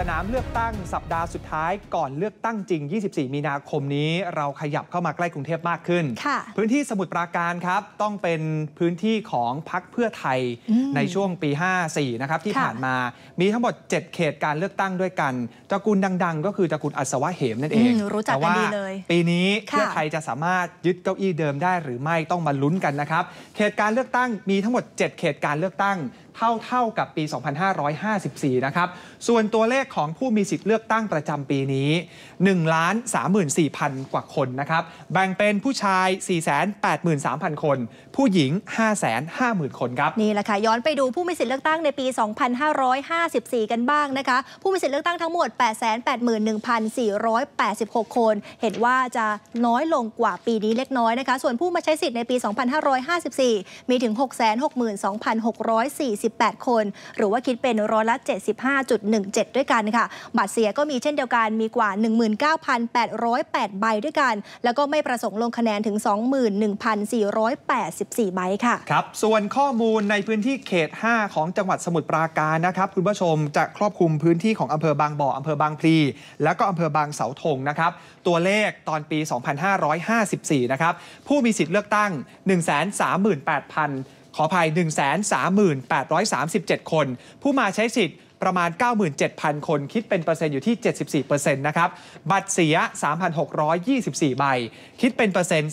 สนามเลือกตั้งสัปดาห์สุดท้ายก่อนเลือกตั้งจริง 24 มีนาคมนี้ เราขยับเข้ามาใกล้กรุงเทพมากขึ้นค่ะพื้นที่สมุทรปราการครับ ต้องเป็นพื้นที่ของพักเพื่อไทยอืมในช่วงปี 54 นะครับที่ค่ะผ่านมา มีทั้งหมด 7 เขตการเลือกตั้งด้วยกันตระกูลดัง ๆ ก็คือตระกูลอัศวะเหมนั่นเองอืมรู้จักกันแต่ว่าดีเลย ปีนี้ค่ะเพื่อไทยจะสามารถยึดเก้าอี้เดิมได้หรือไม่ต้องมาลุ้นกันนะครับ เขตการเลือกตั้งมีทั้งหมด 7 เขตการเลือกตั้ง เท่าเท่ากับปี 2554 นะครับ ส่วนตัวเลขของผู้มีสิทธิ์เลือกตั้งประจำปีนี้1ล้าน34,000 กว่าคนนะครับ แบ่งเป็นผู้ชาย 483,000 คน ผู้หญิง 550,000 คนครับ นี่แหละค่ะ ย้อนไปดูผู้มีสิทธิ์เลือกตั้งในปี 2554 กันบ้างนะคะ ผู้มีสิทธิ์เลือกตั้งทั้งหมด 881,486 คน เห็นว่าจะน้อยลงกว่าปีนี้เล็กน้อยนะคะ ส่วนผู้มาใช้สิทธิ์ในปี 2554 มีถึง 662,640 48 คน หรือว่าคิดเป็นร้อยละ 75.17 ด้วยกันค่ะ บัตรเสียก็มีเช่นเดียวกันมีกว่า 19,808 ใบด้วยกัน แล้วก็ไม่ประสงค์ลงคะแนนถึง 21,484 ใบค่ะ ครับ ส่วนข้อมูลในพื้นที่เขต 5 ของจังหวัดสมุทรปราการนะครับ คุณผู้ชมจะครอบคลุมพื้นที่ของอำเภอบางบ่ออำเภอบางพลี แล้วก็อำเภอบางเสาธงนะครับ ตัวเลขตอนปี 2554 นะครับ ผู้มีสิทธิ์เลือกตั้ง 138,000 ขออภัย 13837 คน ผู้มาใช้สิทธิ์ ประมาณ 97,000 คนคิดเป็นเปอร์เซ็นต์อยู่ที่ 74%นะครับบัตรเสีย 3,624 ใบ คิดเป็นเปอร์เซ็นต์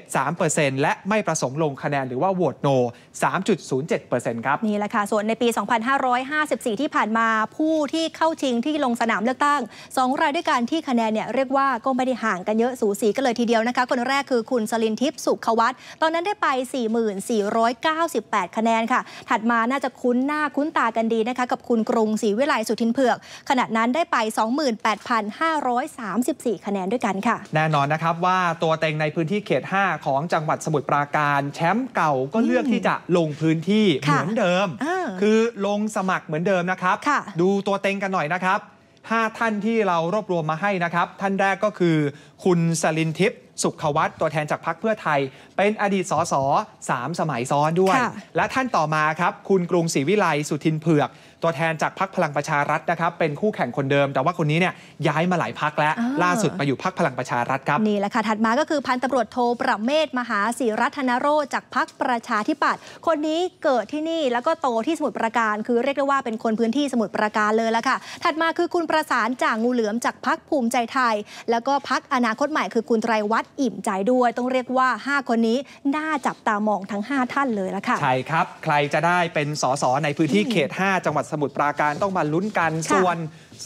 3.73%และไม่ประสงค์ลงคะแนนหรือว่าโหวตโน 3.07%ครับนี่แหละค่ะ ส่วนในปี 2554 ที่ผ่านมาผู้ที่เข้าชิงที่ลงสนามเลือกตั้ง 2 รายด้วยกันที่คะแนนเนี่ยเรียกว่าก็ไม่ได้ห่างกันเยอะสูสีกันเลยทีเดียวนะคะคนแรกคือคุณสลินทิพย์สุขวัตตอนนั้นได้ไป4498 คะแนนค่ะ ถัดมาน่าจะคุ้นหน้าคุ้นตากันดีนะคะกับคุณกรุงศรีวิไลสุทินเผือก ขณะนั้นได้ไป 28,534 คะแนนด้วยกันค่ะ แน่นอนนะครับว่าตัวเต็งในพื้นที่เขต 5 ของจังหวัดสมุทรปราการ แชมป์เก่าก็เลือกที่จะลงพื้นที่เหค่ะมือนเดิมอ่าคือลงสมัครเหมือนเดิมนะครับค่ะดูตัวเต็งกันหน่อยนะครับ 5 ท่านที่เรารวบรวมมาให้นะครับ ท่านแรกก็คือ คุณสลินทิพย์สุขวัตตัวแทนจากพรรคเพื่อไทย เป็นอดีตสสสามสมัยซ้อนด้วยค่ะและท่านต่อมาครับคุณกรุงศรีวิไลสุทินเผือก ตัวแทนจากพรรคพลังประชารัฐนะครับ เป็นคู่แข่งคนเดิม แต่ว่าคนนี้เนี่ยย้ายมาหลายพรรคแล้วอ่าล่าสุดมาอยู่พรรคพลังประชารัฐครับนี่แหละค่ะถัดมาก็คือพันตำรวจโทประเมศมหาศิรัธนโรจน์จากพักประชาธิปัตย์คนนี้เกิดที่นี่แล้วก็โตที่สมุทรปราการ คือเรียกได้ว่าเป็นคนพื้นที่สมุทรปราการเลยละค่ะ ถัดมาคือคุณประสานจากงูเหลือมจากพักภูมิใจไทย แล้วก็พักอนาคตใหม่คือคุณไตรวัฒน์อิ่มใจด้วย ต้องเรียกว่า 5 คนนี้น่าจับตามองทั้ง 5 ท่านเลยละค่ะ ใช่ครับ ใครจะได้เป็นสสในพื้นที่เขต 5 จังหวัดสมุทรปราการต้องมาลุ้นกันค่ะส่วน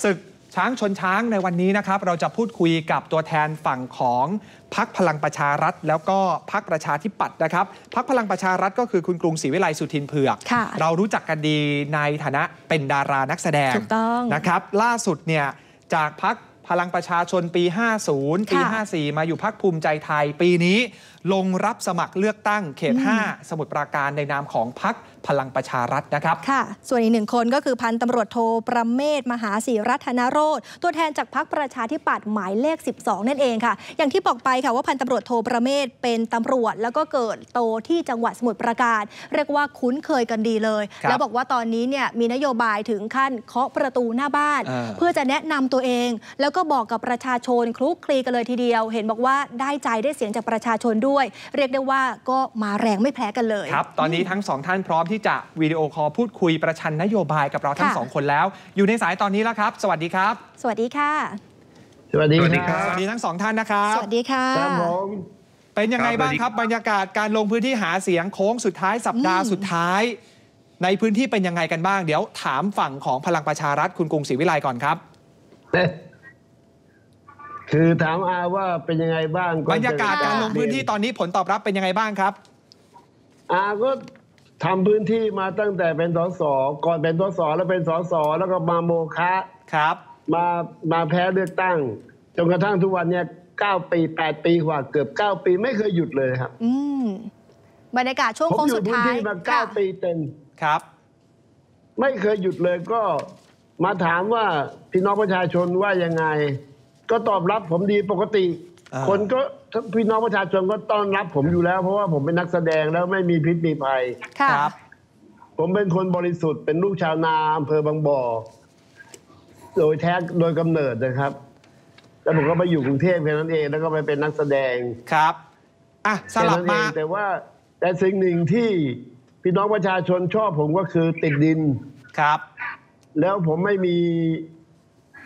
ศึกช้างชนช้างในวันนี้นะครับ เราจะพูดคุยกับตัวแทนฝั่งของพักพลังประชารัฐ แล้วก็พักประชาธิปัตย์นะครับพักพลังประชารัฐก็คือคุณกรุงศรีวิไลสุทินเผือกค่ะเรารู้จักกันดีในฐานะเป็นดารานักแสดงถูกต้องนะครับ ล่าสุดเนี่ยจากพัก พลังประชาชนปี 50 ปีค่ะ54 มาอยู่พักภูมิใจไทย ปีนี้ ลงรับสมัครเลือกตั้งเขตอืม5สมุทรปราการในนามของพัก พลังประชารัฐนะครับค่ะ ส่วนอีกหนึ่งคนก็คือพันตำรวจโทประเมศมหาศิรัธนโรธตัวแทนจากพักประชาธิปัตย์หมายเลข 12 นั่นเองค่ะ อย่างที่บอกไปค่ะว่าพันตำรวจโทประเมศเป็นตำรวจ แล้วก็เกิดโตที่จังหวัดสมุทรปราการ เรียกว่าคุ้นเคยกันดีเลยครับแล้วบอกว่าตอนนี้เนี่ยมีนโยบายถึงขั้นเคาะประตูหน้าบ้านเออเพื่อจะแนะนำตัวเอง แล้วก็บอกกับประชาชนคลุกคลีกันเลยทีเดียว เห็นบอกว่าได้ใจได้เสียงจากประชาชนด้วย เรียกได้ว่าก็มาแรงไม่แพ้กันเลยครับตอนนี้ทั้งสองท่านพร้อมที่จะวิดีโอคอลพูดคุยประชันนโยบายกับเราทั้งค่ะสองคนแล้ว อยู่ในสายตอนนี้แล้วครับ สวัสดีครับ สวัสดีค่ะ สวัสดีสวัสดีคครัรับสวัสดีทั้งสองท่านนะครับสวัสดีค่ะครับผมเป็นยังไงครับบ้างสวัสดีครับบรรยากาศการลงพื้นที่หาเสียงโค้งสุดท้ายสัปดาห์อืมสุดท้าย ในพื้นที่เป็นยังไงกันบ้าง เดี๋ยวถามฝั่งของพลังประชารัฐคุณกรุงศรีวิไลก่อนครับคือถามอาว่าเป็นยังไงบ้างบรรยากาศการลงพื้นที่ตอนนี้ผลตอบรับเป็นยังไงบ้างครับอาก็ ทำพื้นที่มาตั้งแต่เป็นสสก่อนเป็นสสแล้วเป็นสสแล้วก็มาโมคะครับ มามาแพ้เลือกตั้งจนกระทั่งทุกวันเนี้ยเก้าปีแปดปีกว่าเกือบเก้าปีไม่เคยหยุดเลยครับ อืมบรรยากาศช่วงผมโค้งอยู่สุดพื้นท้ายที่มาเก้าค่ะปีเต็มครับ ไม่เคยหยุดเลยก็มาถามว่าพี่น้องประชาชนว่ายังไง ก็ตอบรับผมดีปกติอ่า คนก็พี่น้องประชาชนก็ต้อนรับผมอยู่แล้ว เพราะว่าผมเป็นนักแสดงแล้วไม่มีพิษมีภัยค่ะครับ ผมเป็นคนบริสุทธิ์เป็นลูกชาวนาอำเภอบางบ่อ โดยแท้โดยกำเนิดนะครับ แล้วผมก็ไปอยู่กรุงเทพแค่นั้นเอง แล้วก็ไปเป็นนักแสดงครับอะสลับแค่นั้นเอมางแต่ว่า แต่สิ่งหนึ่งที่พี่น้องประชาชนชอบผมก็คือติดดินครับ แล้วผมไม่มี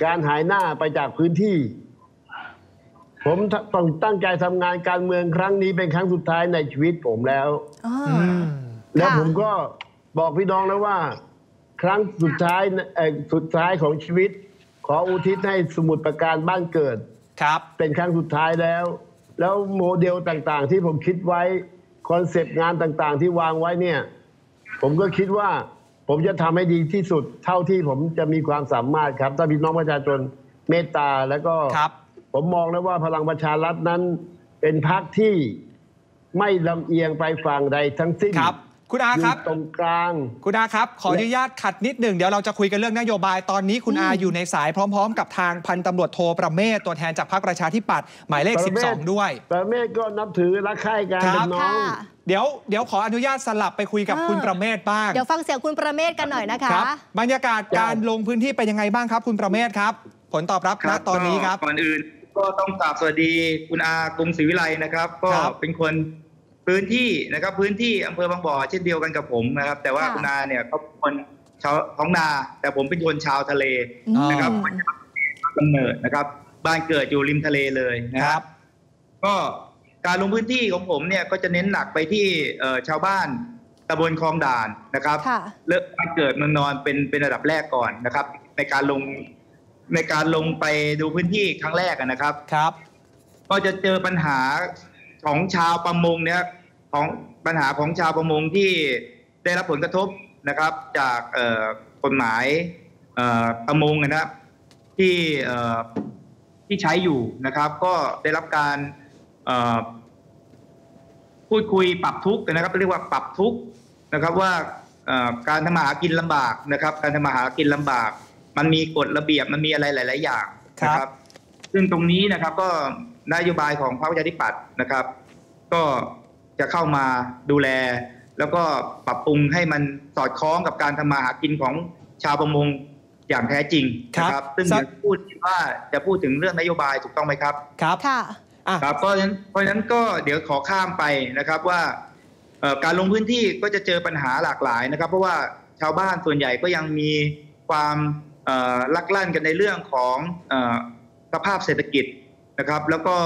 การหายหน้าไปจากพื้นที่ ผมต้องตั้งใจทำงานการเมืองครั้งนี้เป็นครั้งสุดท้ายในชีวิตผมแล้วอ๋อออืมแล้วค่ะผมก็บอกพี่น้องแล้วว่า ครั้งสุดท้ายเอ่อสุดท้ายของชีวิต ขออุทิศให้สมุดประการบ้านเกิดครับ เป็นครั้งสุดท้ายแล้ว แล้วโมเดลต่างๆ ที่ผมคิดไว้คอนเซปต์งานต่างๆ ที่วางไว้เนี่ย ผมก็คิดว่าผมจะทำให้ดีที่สุด เท่าที่ผมจะมีความสามารถครับ ถ้าพี่น้องประชาชนเมตตาแล้วก็ครับ ผมมองแล้วว่าพลังประชารัฐนั้น เป็นพรรคที่ไม่ลำเอียงไปฝั่งใดทั้งสิ้นครับ คุณอาอครัยู่บตรงกลาง คุณอาครับ ขออนุญาตขัดนิดหนึ่งเดี๋ยวเราจะคุยกันเรื่องนโยบายตอนนี้คุณอาอยู่ในสายพร้อม ๆ กับทางพันตำรวจโทประเมศตัวแทนจากพรรคประชาธิปัตย์หมายเลขประเมศ12 ด้วย ประเมศก็นับถือรักใคร่กันครับเป็นน้อค่ะงเดี๋ยวเดี๋ยวขออนุญาตสลับไปคุยกับอ่าคุณประเมศบ้าง เดี๋ยวฟังเสียงคุณประเมศกันหน่อยนะคะครับบรรยากาศการลงพื้นที่เป็นยังไงบ้างครับ คุณประเมศครับ ผลตอบรับณตอนนี้ครับก็ก่อนอื่น ก็ต้องกราบสวัสดีคุณอากรุงศรีวิไลนะครับ ก็ครับเป็นคนพื้นที่นะครับ พื้นที่อำเภอบางบ่อเช่นเดียวกันกับผมนะครับ แต่ว่าค่ะคุณอาเนี่ยเขาเป็นคนชาวท้องนา แต่ผมเป็นคนชาวทะเลอืมนะครับกำเนิดนะครับ บ้านเกิดอยู่ริมทะเลเลยนะคครัรับบก็การลงพื้นที่ของผมเนี่ยก็จะเน้นหนักไปที่เอ่อชาวบ้านตำบลคลองด่านนะครับค่ะเลิกบ้านเกิดเมืองนอนเป็นเป็นระดับแรกก่อนนะครับ ในการลง ในการลงไปดูพื้นที่ครั้งแรกอะนะครับ ครับ ก็จะเจอปัญหาของชาวประมงเนี่ยของปัญหาของชาวประมงที่ได้รับผลกระทบนะครับ จากเอ่อกฎหมายเอ่อประมงนะครับที่เอ่อที่ใช้อยู่นะครับ ก็ได้รับการเอ่อพูดคุยปรับทุกข์นะครับเรียกว่าปรับทุกข์นะครับว่าเอ่อการทำมาหากินลำบากนะครับ การทำมาหากินลำบาก มันมีกฎระเบียบมันมีอะไรหลาย ๆ อย่างนะคครัรับบซึ่งตรงนี้นะครับก็นโยบายของพรรคประชาธิปัตย์นะครับ ก็จะเข้ามาดูแล แล้วก็ปรับปรุงให้มันสอดคล้องกับการทำมาหากินของชาวประมงอย่างแท้จริงนะคครัรับบซึ่งสักจะพูดว่าจะพูดถึงเรื่องนโยบายถูกต้องไหมครับครับค่ะอะครับเพราะฉะนั้นเพราะฉะนั้นก็เดี๋ยวขอข้ามไปนะครับว่าเอ่อการลงพื้นที่ก็จะเจอปัญหาหลากหลายนะครับ เพราะว่าชาวบ้านส่วนใหญ่ก็ยังมีความเอ่อ ลักลั่นกันในเรื่องของเอ่อสภาพเศรษฐกิจนะครับ แล้วก็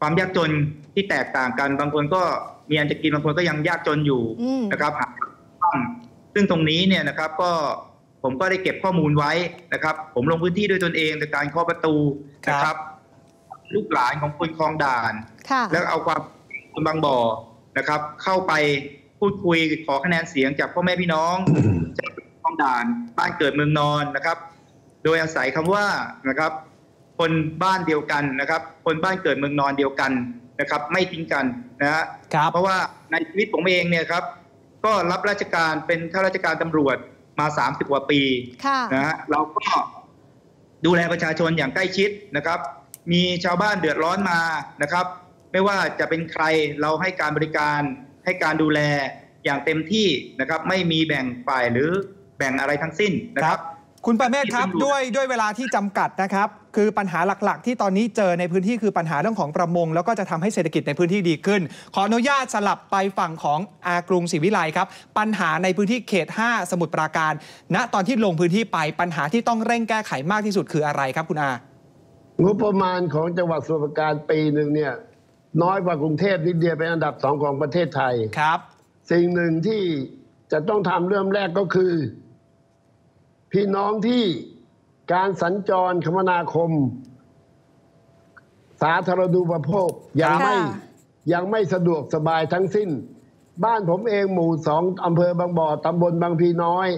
ความยากจนที่แตกต่างกันบางคนก็มีอันจะกินบางคนก็ยังยากจนอยู่อืมนะครับหาบ้านซึ่งตรงนี้เนี่ยนะครับก็ผมก็ได้เก็บข้อมูลไว้นะครับ ผมลงพื้นที่ด้วยตนเองในการเคาะประตูนะครับ ลูกหลานของคนคลองด่านค่ะแล้วเอาความคนบางบ่อนะครับ เข้าไปพูดคุยขอคะแนนเสียงจากพ่อแม่พี่น้อง จากคลองด่านบ้านเกิดเมืองนอนนะครับ โดยอาศัยคำว่านะครับ คนบ้านเดียวกันนะครับ คนบ้านเกิดเมืองนอนเดียวกันนะครับ ไม่ทิ้งกันนะฮะครับเพราะว่าในชีวิตผมเองเนี่ยครับ ก็รับราชการเป็นข้าราชการตำรวจมา30กว่าปีค่ะนะฮะเราก็ดูแลประชาชนอย่างใกล้ชิดนะครับ มีชาวบ้านเดือดร้อนมานะครับ ไม่ว่าจะเป็นใครเราให้การบริการให้การดูแลอย่างเต็มที่นะครับ ไม่มีแบ่งฝ่ายหรือ แบ่งอะไรทั้งสิ้นนะคครัรับบคุณประเมศครับที่ตำรวจด้วยด้วยเวลาที่จำกัดนะครับ คือปัญหาหลักๆ ที่ตอนนี้เจอในพื้นที่คือปัญหาเรื่องของประมง แล้วก็จะทำให้เศรษฐกิจในพื้นที่ดีขึ้น ขออนุญาตสลับไปฝั่งของอากรุงศรีวิไลครับ ปัญหาในพื้นที่เขต 5 สมุทรปราการ ณตอนที่ลงพื้นที่ไปปัญหาที่ต้องเร่งแก้ไขมากที่สุดคืออะไรครับคุณอางบประมาณของจังหวัดสมุทรปราการปีหนึ่งเนี่ยน้อยกว่ากรุงเทพนิดเดียวเป็นอันดับสองของประเทศไทยครับ สิ่งหนึ่งที่จะต้องทำเริ่มแรกก็คือ พี่น้องที่การสัญจรคมนาคม สาธารณูปโภคยังค่ะไม่ยังไม่สะดวกสบายทั้งสิ้น บ้านผมเองหมู่สองอำเภอบางบ่อตำบลบางพีน้อย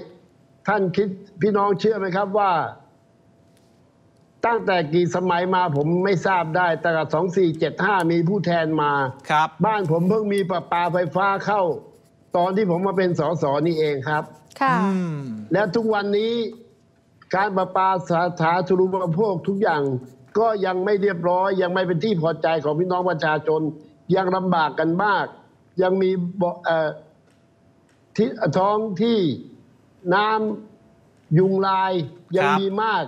ท่านคิดพี่น้องเชื่อไหมครับว่า ตั้งแต่กี่สมัยมาผมไม่ทราบได้ แต่สองสี่เจ็ดห้ามีผู้แทนมาครับ บ้านผมเพิ่งมีประปาไฟฟ้าเข้า ตอนที่ผมมาเป็นสสนี่เองครับ ค่ะและทุกวันนี้การประปาสาธารณูปโภคทุกอย่างก็ยังไม่เรียบร้อย ยังไม่เป็นที่พอใจของพี่น้องประชาชน ยังลำบากกันมาก ยังมีที่ท้องที่น้ำยุงลายยังมีมาก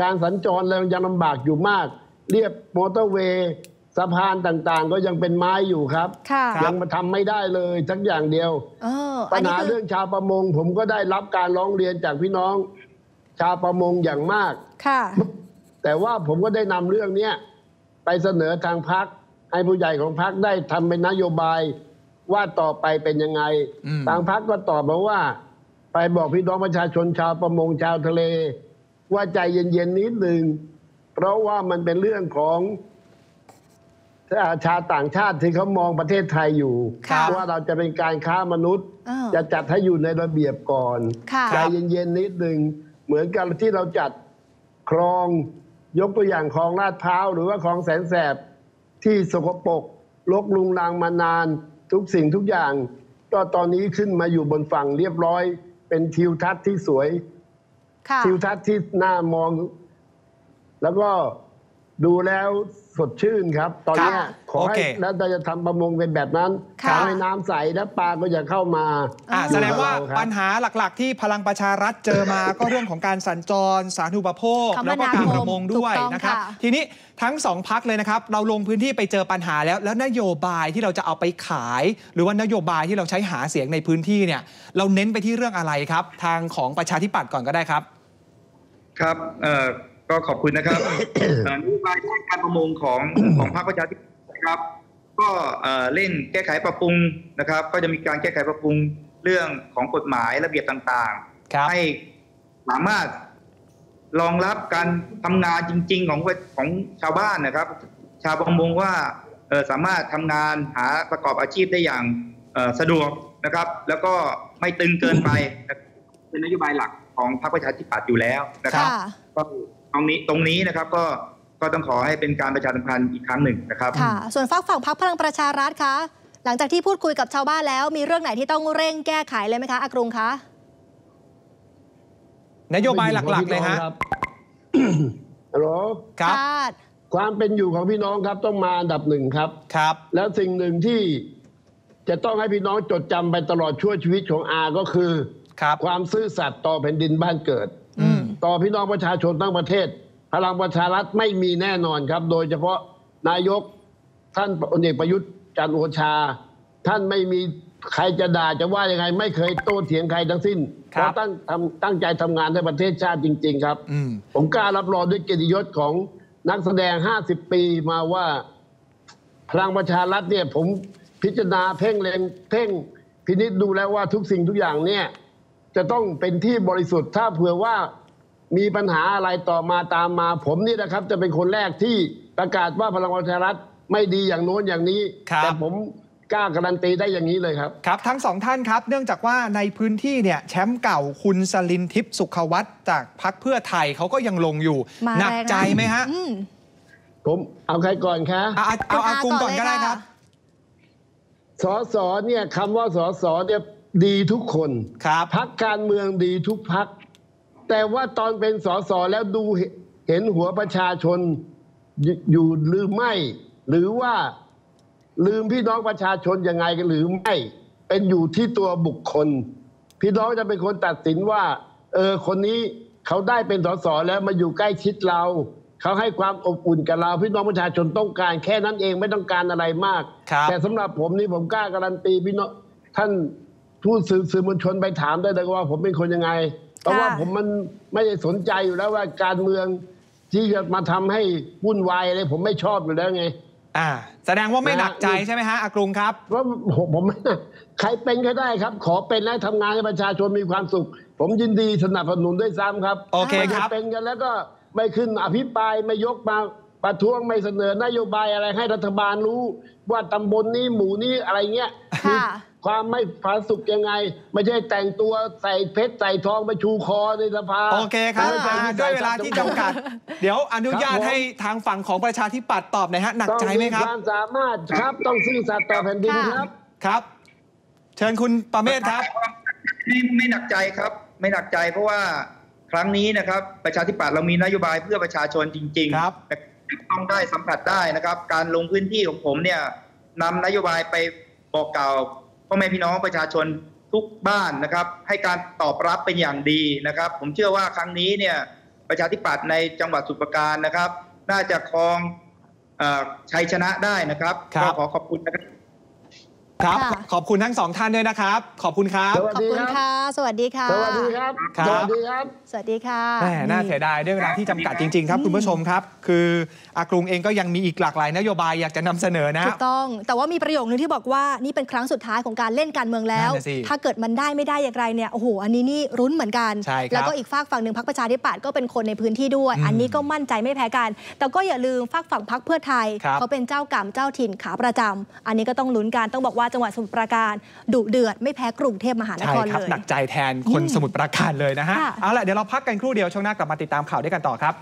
การสัญจรเรายังลำบากอยู่มาก เรียบมอเตอร์เวย์ สะพานต่างๆ ก็ยังเป็นไม้อยู่ครับ ค่ะยังมาทำไม่ได้เลยสักอย่างเดียว เออปัอัญนนี้หาคือเรื่องชาวประมง ผมก็ได้รับการร้องเรียนจากพี่น้อง ชาวประมงอย่างมาก ค่ะ แต่ว่าผมก็ได้นำเรื่องเนี้ยไปเสนอทางพักให้ผู้ใหญ่ของพักได้ทำเป็นนโยบายว่าต่อไปเป็นยังไง อืม ทางพักก็ตอบมาว่า ไปบอกพี่น้องประชาชนชาวประมงชาวทะเล ว่าใจเย็นๆนิดหนึ่งเพราะว่ามันเป็นเรื่องของ ชาวต่างชาติที่เขามองประเทศไทยอยู่ค่ะว่าเราจะเป็นการค้ามนุษย์เออจะจัดให้อยู่ในระเบียบก่อนค่ะใจเย็นๆนิดหนึ่งเหมือนกับที่เราจัดคลองยกตัวอย่างคลองลาดพร้าวหรือว่าคลองแสนแสบที่สกปรกลกลุงลังมานาน ทุกสิ่งทุกอย่างก็ตอนนี้ขึ้นมาอยู่บนฝั่งเรียบร้อย เป็นทิวทัศน์ที่สวยค่ะทิวทัศน์ที่น่ามอง แล้วก็ ดูแล้วสดชื่นครับ ตอนเนี้ยครับขอให้โอเคแล้วเราจะทำประมงเป็นแบบนั้นค่ะทำให้น้ำใสแล้วปลาก็จะเข้ามาอ่าอ่าแสดงว่าครับปัญหาหลักๆ ที่พลังประชารัฐเจอมาก็เรื่องของการสัญจร สาธารณูปโภคคมนาคมแล้วก็การประมงด้วยถูกต้องนะครับค่ะทีนี้ทั้งสองพักเลยนะครับ เราลงพื้นที่ไปเจอปัญหาแล้ว แล้วนโยบายที่เราจะเอาไปขาย หรือว่านโยบายที่เราใช้หาเสียงในพื้นที่เนี่ย เราเน้นไปที่เรื่องอะไรครับ ทางของประชาธิปัตย์ก่อนก็ได้ครับ ครับเอ่อ ก็ขอบคุณนะครับเอ่อนโยบายด้านการประมงของของพรรคประชาธิปัตย์นะครับ ก็เอ่อเร่งแก้ไขปรับปรุงนะครับ ก็จะมีการแก้ไขปรับปรุงเรื่องของกฎหมายระเบียบต่างครับๆให้สามารถรองรับการทำงานจริง ๆ ของของชาวบ้านนะครับ ชาวประมงว่าเอ่อสามารถทำงานหาประกอบอาชีพได้อย่างเอ่อสะดวกนะครับ แล้วก็ไม่ตึงเกินไปนะครับเป็นนโยบายหลักของพรรคประชาธิปัตย์อยู่แล้วนะครับค่ะก็ ตรงนี้ตรงนี้นะครับก็ก็ต้องขอให้เป็นการประชาสัมพันธ์อีกครั้งหนึ่งนะครับค่ะ ส่วนฝากฝั่งพักพลังประชารัฐคะหลังจากที่พูดคุยกับชาวบ้านแล้ว มีเรื่องไหนที่ต้องเร่งแก้ไขเลยไหมคะอากรุงคะนโยบายหลักๆเลยฮะครับฮัลโหลครับค่ะความเป็นอยู่ของพี่น้องครับต้องมาอันดับหนึ่งครับครับ แล้วสิ่งหนึ่งที่จะต้องให้พี่น้องจดจำไปตลอดชั่วชีวิตของอาก็คือครับความซื่อสัตย์ต่อแผ่นดินบ้านเกิดอืม ต่อพี่น้องประชาชนทั้งประเทศ พลังประชารัฐไม่มีแน่นอนครับ โดยเฉพาะนายกท่านพลเอกประยุทธ์จันทร์โอชา ท่านไม่มีใครจะด่าจะว่ายังไง ไม่เคยโต้เถียงใครทั้งสิ้นครับเพราะตั้งทำตั้งใจทำงานให้ประเทศชาติจริง ๆ ครับอืมผมกล้ารับรองด้วยเกียรติยศของนักแสดง 50 ปีมาว่า พลังประชารัฐเนี่ย ผมพิจารณาเพ่งเล็งเพ่งพินิจดูแล้วว่าทุกสิ่งทุกอย่างเนี่ย จะต้องเป็นที่บริสุทธิ์ถ้าเผื่อว่า มีปัญหาอะไรต่อมาตามมา ผมนี่นะครับ จะเป็นคนแรกที่ประกาศว่าพลังประชารัฐไม่ดีอย่างโน้นอย่างนี้ ครับ แต่ผมกล้าการันตีได้อย่างนี้เลยครับ ครับทั้งสองท่านครับ เนื่องจากว่าในพื้นที่เนี่ยแชมป์เก่าคุณสลินทิพย์สุขวัตจากพักเพื่อไทยเขาก็ยังลงอยู่ มาหนักแรงนะใจไหมฮะอืมผมเอาใครก่อนคะเอาเอาเอาอากุงก่อนก็ได้ครับ สอสอเนี่ยคำว่าสอสอเนี่ยดีทุกคน ครับ พักการเมืองดีทุกพัก แต่ว่าตอนเป็นสสแล้วดูเห็นหัวประชาชนอยู่อยู่หรือไม่ หรือว่าลืมพี่น้องประชาชนยังไงกันหรือไม่ เป็นอยู่ที่ตัวบุคคล พี่น้องจะเป็นคนตัดสินว่า เออคนนี้เขาได้เป็นสสแล้วมาอยู่ใกล้ชิดเรา เขาให้ความอบอุ่นกับเรา พี่น้องประชาชนต้องการ แค่นั้นเองไม่ต้องการอะไรมากครับแต่สำหรับผมนี่ผมกล้าการันตีพี่น้องท่านผู้สื่อสื่อมวลชนไปถามได้เลยว่า ผมเป็นคนยังไง เพราะว่าผมมันไม่ได้สนใจอยู่แล้วว่าการเมืองที่จะมาทำให้วุ่นวายอะไรผมไม่ชอบอยู่แล้วไง อ่า แสดงว่าไม่หนักใจใช่ไหมฮะอากรุงครับเพราะผมผมใครเป็นก็ได้ครับ ขอเป็นและทำงานให้ประชาชนมีความสุข ผมยินดีสนับสนุนด้วยซ้ำครับโอเคไม่คใช่รับเป็นกันแล้วก็ไม่ขึ้นอภิปรายไม่ยกมาประท้วงไม่เสนอนโยบายอะไรให้รัฐบาลรู้ ว่าตำบลนี้หมู่นี้อะไรเงี้ย ค่ะความไม่ผาสุกยังไง ไม่ใช่แต่งตัวใส่เพชรใส่ทองไปชูคอในสภาโอเคครับไม่ใช่อ่าด้วยเวลาที่จำกัด เดี๋ยวอนุญาตครับผมให้ทางฝั่งของประชาธิปัตย์ตอบหน่อยฮะหนักใจไหมครับต้องความสามารถครับต้องซื่อสัตย์ต่อแผ่นดินครับ ครับ เชิญคุณประเมศครับ ไม่ไม่หนักใจครับ ไม่หนักใจเพราะว่าครั้งนี้นะครับ ประชาธิปัตย์เรามีนโยบายเพื่อประชาชนจริงครับ ต้องได้สัมผัสได้นะครับ การลงพื้นที่ของผมเนี่ยนำนโยบายไปบอกกล่าว พ่อแม่พี่น้องประชาชนทุกบ้านนะครับ ให้การตอบรับเป็นอย่างดีนะครับ ผมเชื่อว่าครั้งนี้เนี่ยประชาธิปัตย์ในจังหวัดสมุพรปราการนะครับ น่าจะครองเอ่อชัยชนะได้นะครับครับก็ขอขอบคุณนะครับ ครับ ค่ะ ขอบคุณทั้งสองท่านด้วยนะครับ ขอบคุณครับสวัสขอบดีคุณครับค่ะ สวัสดีค่ะ สวัสดีครับ ครับ สวัสดีครับ สวัสดีค่ะ แหมน่าเสียดายด้วยเวลาที่จำกัดจริง ๆ ครับ คุณผู้ชมครับ คืออากรุงเองก็ยังมีอีกหลากหลายนโยบายอยากจะนำเสนอนะ ถูกต้อง แต่ว่ามีประโยคนึงที่บอกว่านี่เป็นครั้งสุดท้ายของการเล่นการเมืองแล้ว นั่นน่ะสิถ้าเกิดมันได้ไม่ได้อย่างไรเนี่ย โอ้โห อันนี้นี่รุ้นเหมือนกัน ใช่ครับแล้วก็อีกฝากฝั่งหนึ่งพักประชาธิปัตย์ก็เป็นคนในพื้นที่ด้วย อืมอันนี้ก็มั่นใจไม่แพ้กัน แต่ก็อย่าลืมฝากฝั่งพักเพื่อไทย ครับ เขาเป็นเจ้ากรรมเจ้าถิ่นขาประจำอันนี้ก็ต้องลุ้นกัน ต้องบอกว่าจังหวัดสมุทรปราการดุเดือดไม่แพ้กรุงเทพมหานใช่ครครับเลย หนักใจแทนคนอืมสมุทรปราการเลยนะฮะค่ะเอาล่ะเดี๋ยวเราพักกันครู่เดียวช่วงหน้ากลับมาติดตามข่าวด้วยกันต่อครับ